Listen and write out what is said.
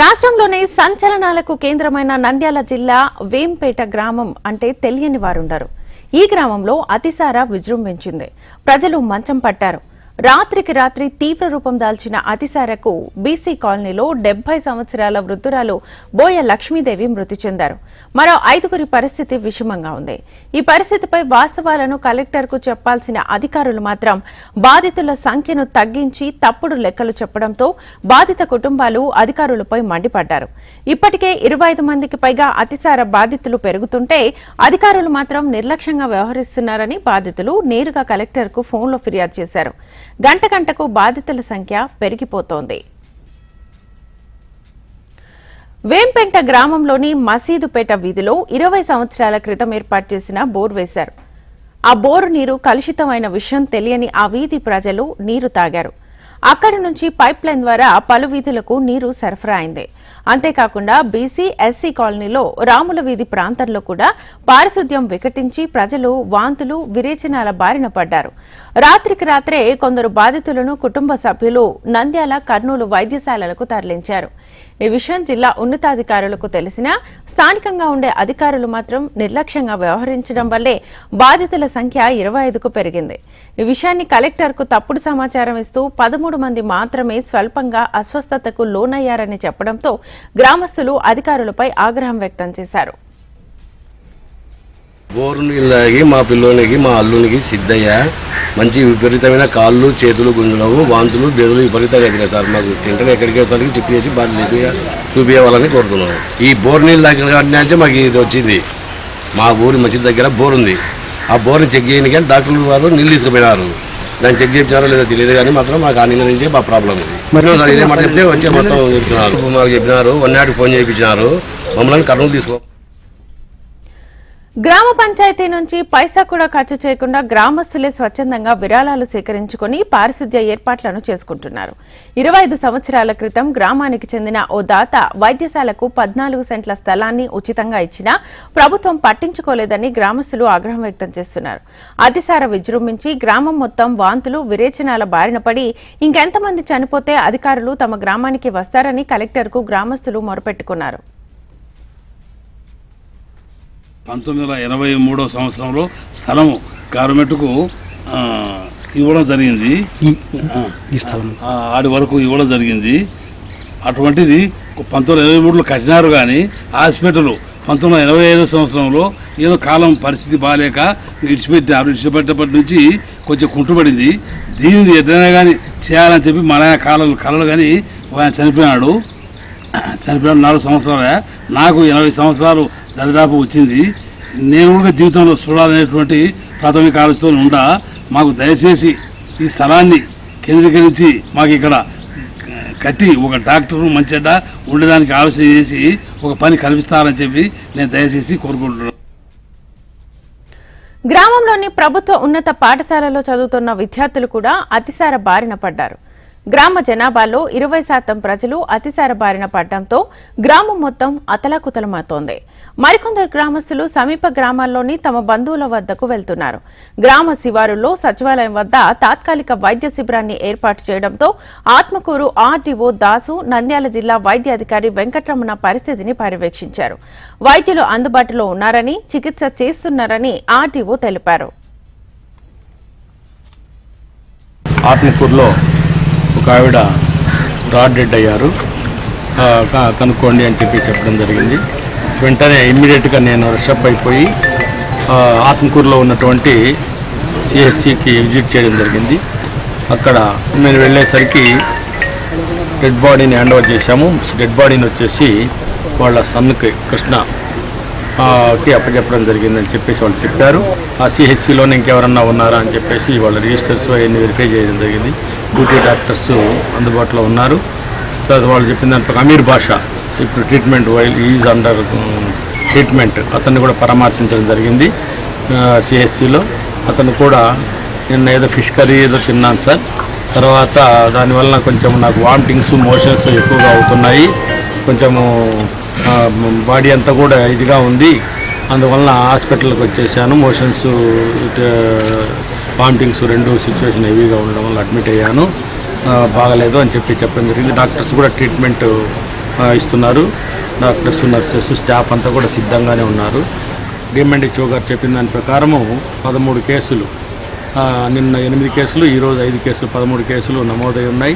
రాష్ట్రంలోని సంచలనాలకు కేంద్రమైన నంద్యాల జిల్లా వేంపేట గ్రామం అంటే తెలియని వారుండరు. ఈ గ్రామంలో అతిసార విజృంభించింది. ప్రజలు మంచం పట్టారు. రాత్రికి రాత్రి తీవ్ర రూపం దాల్చిన అతిసారకు బీసీ కాలనీలో డెబ్బై సంవత్సరాల వృద్ధురాలు బోయ లక్ష్మీదేవి మృతి చెందారు. మరో ఐదుగురి పరిస్థితి విషమంగా ఉంది. ఈ పరిస్థితిపై వాస్తవాలను కలెక్టర్కు చెప్పాల్సిన అధికారులు మాత్రం బాధితుల సంఖ్యను తగ్గించి తప్పుడు లెక్కలు చెప్పడంతో బాధిత కుటుంబాలు అధికారులపై మండిపడ్డారు. ఇప్పటికే ఇరవై ఐదు మందికి పైగా అతిసార బాధితులు పెరుగుతుంటే అధికారులు మాత్రం నిర్లక్ష్యంగా వ్యవహరిస్తున్నారని బాధితులు నేరుగా కలెక్టర్కు ఫోన్లో ఫిర్యాదు చేశారు. గంట గంటకు బాధితుల సంఖ్య పెరిగిపోతోంది. వేంపెంట గ్రామంలోని మసీదుపేట వీధిలో ఇరవై సంవత్సరాల క్రితం ఏర్పాటు చేసిన బోర్ వేశారు. ఆ బోరు నీరు కలుషితమైన విషయం తెలియని ఆ వీధి ప్రజలు నీరు తాగారు. అక్కడి నుంచి పైప్ లైన్ ద్వారా పలు వీధులకు నీరు సరఫరా అయింది. అంతేకాకుండా బీసీ ఎస్సీ కాలనీలో రాముల వీధి ప్రాంతంలో కూడా పారిశుద్ధ్యం వికటించి ప్రజలు వాంతులు విరేచనాల బారిన పడ్డారు. రాత్రికి రాత్రే కొందరు బాధితులను కుటుంబ సభ్యులు నంద్యాల కర్నూలు వైద్యశాలలకు తరలించారు. ఈ విషయం జిల్లా ఉన్నతాధికారులకు తెలిసినా స్థానికంగా ఉండే అధికారులు మాత్రం నిర్లక్ష్యంగా వ్యవహరించడం వల్లే బాధితుల సంఖ్య ఇరవై ఐదుకు పెరిగింది. ఈ విషయాన్ని కలెక్టర్కు తప్పుడు సమాచారం ఇస్తూ పదమూడు మంది మాత్రమే స్వల్పంగా అస్వస్థతకు లోనయ్యారని చెప్పడంతో గ్రామస్తులు అధికారులపై ఆగ్రహం వ్యక్తం చేశారు. బోరు నీళ్ళకి మా పిల్లోనికి మా అల్లునికి సిద్ధయ్య. మంచి విపరీతమైన కాళ్ళు చేతులు గుంజులవు వాంతులు బెదులు విపరీతంగా ఎదిగాయి సార్. మాకు తింటే ఎక్కడికి వచ్చేసరికి చెప్పి చేసి బాగా లేపి చూపించాలని కోరుతున్నాను ఈ బోర్ నీళ్ళు దగ్గర నుంచి మాకు ఇది వచ్చింది. మా ఊరి మంచి దగ్గర బోర్ ఉంది. ఆ బోర్ని చెక్ చేయడానికి డాక్టర్లు వారు నీళ్ళు తీసుకుపోయినారు. దాన్ని చెక్ చేయించారో లేదో తెలియదు కానీ మాత్రం మాకు ఆ నీళ్ళ నుంచే మా ప్రాబ్లం సార్ ఇదే మాట చెప్తే వచ్చే మొత్తం మాకు చెప్పినారు వన్ నాటికి ఫోన్ చేయించినారు. మమ్మల్ని కర్నూలు తీసుకో గ్రామ పంచాయతీ నుంచి పైసా కూడా ఖర్చు చేయకుండా గ్రామస్తులే స్వచ్ఛందంగా విరాళాలు సేకరించుకుని పారిశుద్ధ్య ఏర్పాట్లను చేసుకుంటున్నారు. ఇరవై ఐదు సంవత్సరాల క్రితం గ్రామానికి చెందిన ఓ దాత వైద్యశాలకు పద్నాలుగు సెంట్ల స్థలాన్ని ఉచితంగా ఇచ్చినా ప్రభుత్వం పట్టించుకోలేదని గ్రామస్తులు ఆగ్రహం వ్యక్తం చేస్తున్నారు. అతిసార విజృంభించి గ్రామం మొత్తం వాంతులు విరేచనాల బారిన పడి ఇంకెంతమంది చనిపోతే అధికారులు తమ గ్రామానికి వస్తారని కలెక్టర్కు గ్రామస్తులు మొరపెట్టుకున్నారు. పంతొమ్మిది వందల ఎనభై మూడో సంవత్సరంలో స్థలం గవర్నమెంట్కు ఇవ్వడం జరిగింది. ఈ స్థలం ఆడి వరకు ఇవ్వడం జరిగింది. అటువంటిది పంతొమ్మిది వందల ఎనభై మూడులో కట్టినారు కానీ హాస్పిటల్ పంతొమ్మిది వందల ఎనభై ఐదో సంవత్సరంలో ఏదో కాలం పరిస్థితి బాగాలేక ఇడిచిపెట్టారు ఇడిచిపెట్టేపటి నుంచి కొంచెం కుంటుపడింది. దీన్ని ఎట్లయినా కానీ చేయాలని చెప్పి మా నాయన కాలం కలలు కానీ ఆయన చనిపోయినాడు. చనిపోయిన నాలుగు సంవత్సరాలే. నాకు ఎనభై సంవత్సరాలు దరిదాపు వచ్చింది. నేను కూడా జీవితంలో చూడాలనేటువంటి ప్రాథమిక ఆలోచనతో ఉండా. మాకు దయచేసి ఈ స్థలాన్ని కేంద్రీకరించి మాకు ఇక్కడ కట్టి ఒక డాక్టర్ మంచిగా ఉండడానికి ఆలోచన చేసి ఒక పని కల్పిస్తారని చెప్పి నేను దయచేసి కోరుకుంటున్నాను. గ్రామంలోని ప్రభుత్వ ఉన్నత పాఠశాలలో చదువుతున్న విద్యార్థులు కూడా అతిసార బారిన పడ్డారు. గ్రామ జనాభాలో ఇరవై శాతం ప్రజలు అతిసార బారిన పడడంతో గ్రామం మొత్తం అతలాకుతలమవుతోంది. మరికొందరు గ్రామస్తులు సమీప గ్రామాల్లోని తమ బంధువుల వద్దకు వెళ్తున్నారు. గ్రామ శివారులో సచివాలయం వద్ద తాత్కాలిక వైద్య శిబిరాన్ని ఏర్పాటు చేయడంతో ఆత్మకూరు ఆర్డీఓ దాసు నంద్యాల జిల్లా వైద్య అధికారి వెంకటరమణ పరిస్థితిని పర్యవేక్షించారు. వైద్యులు అందుబాటులో ఉన్నారని చికిత్స చేస్తున్నారని ఆర్డీఓ తెలిపారు. ఆత్మకూరులో ఒక ఆవిడ రాడ్ డెడ్ అయ్యారు. కనుక్కోండి అని చెప్పి చెప్పడం జరిగింది. వెంటనే ఇమ్మీడియట్గా నేను రిషప్ అయిపోయి ఆత్మకూరులో ఉన్నటువంటి సిఎస్సికి విజిట్ చేయడం జరిగింది. అక్కడ నేను వెళ్ళేసరికి డెడ్ బాడీని హ్యాండ్ ఓవర్ చేశాము. డెడ్ బాడీని వచ్చేసి వాళ్ళ సన్కి కృష్ణ కి అప్పచెప్పడం జరిగిందని చెప్పేసి వాళ్ళు చెప్పారు. ఆ సిహెచ్సిలోనే ఇంకెవరన్నా ఉన్నారా అని చెప్పేసి వాళ్ళ రిజిస్టర్స్ అవన్నీ వెరిఫై చేయడం జరిగింది. డ్యూటీ డాక్టర్స్ అందుబాటులో ఉన్నారు. తర్వాత వాళ్ళు చెప్పిన దాని ప్రకారం అమీర్ భాష ఇప్పుడు treatment while is under treatment. అతన్ని కూడా పరామర్శించడం జరిగింది సిహెచ్సిలో అతను కూడా నిన్న ఏదో ఫిష్ కర్రీ ఏదో తిన్నాను సార్. తర్వాత దానివల్ల కొంచెం నాకు వామిటింగ్స్ మోషన్స్ ఎక్కువగా అవుతున్నాయి. కొంచెము బాడీ అంతా కూడా ఇదిగా ఉంది. అందువలన హాస్పిటల్కి వచ్చేసాను. మోషన్స్ వామిటింగ్స్ రెండు సిచ్యువేషన్ హెవీగా ఉండడం వల్ల అడ్మిట్ అయ్యాను. బాగలేదు అని చెప్పి చెప్పడం జరిగింది. డాక్టర్స్ కూడా ట్రీట్మెంట్ ఇస్తున్నారు. డాక్టర్స్ నర్సెస్ స్టాఫ్ అంతా కూడా సిద్ధంగానే ఉన్నారు. డిఎంఎండ్హెచ్ఓ గారు చెప్పిన దాని ప్రకారము పదమూడు కేసులు నిన్న ఎనిమిది కేసులు ఈరోజు ఐదు కేసులు పదమూడు కేసులు నమోదై ఉన్నాయి.